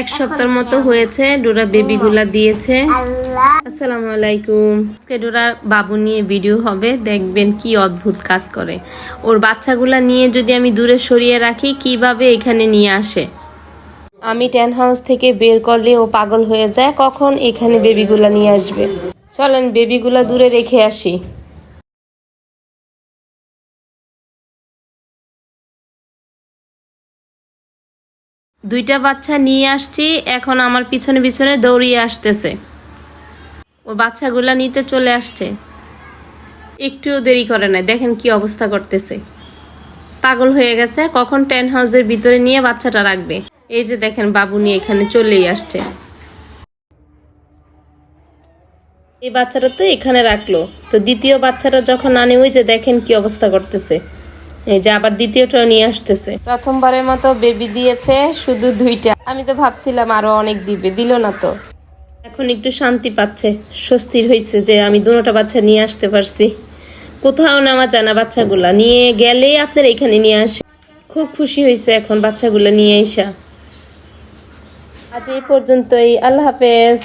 এক সপ্তাহের মতো হয়েছে, ডোরা বেবিগুলা দিয়েছে। আসসালামু আলাইকুম। আজকে ডোরা বাবু নিয়ে ভিডিও হবে, দেখবেন কি অদ্ভুত কাজ করে। ওর বাচ্চাগুলা নিয়ে যদি আমি দূরে সরিয়ে রাখি, কীভাবে এখানে নিয়ে আসে? আমি টেন হাউস থেকে বের করলে ও পাগল হয়ে যায়, কখন এখানে বেবিগুলা নিয়ে আসবে? চলেন বেবিগুলা দূরে রেখে আসি। দুইটা বাচ্চা নিয়ে আসছি, এখন আমার পিছনে পিছনে দৌড়িয়ে আসতেছে। ও বাচ্চাগুলা নিতে চলে আসছে। একটুও দেরি করে না দেখেন কি অবস্থা করতেছে। পাগল হয়ে গেছে, কখন টেন হাউসের ভিতরে নিয়ে বাচ্চাটা রাখবে? এই যে দেখেন বাবু নিয়ে এখানে চলেই আসছে। এই বাচ্চাটা তো এখানে রাখল। তো দ্বিতীয় বাচ্চাটা যখন আনে, ওই যে দেখেন কি অবস্থা করতেছে। এই যে আবার দ্বিতীয়টাও নিয়ে আসতেছে। প্রথমবারের মতো বেবি দিয়েছে শুধু দুইটা। আমি তো ভাবছিলাম আরও অনেক দিবে দিল না তো। এখন একটু শান্তি পাচ্ছে স্বস্তির হয়েছে যে আমি দুটোটা বাচ্চা নিয়ে আসতে পারছি। কোথাও নেওয়া যায় না বাচ্চাগুলা নিয়ে গেলে আপনার এখানে নিয়ে আসে। খুব খুশি হয়েছে এখন বাচ্চাগুলো নিয়ে এসা আজ এই পর্যন্তই আল্লাহ হাফেজ।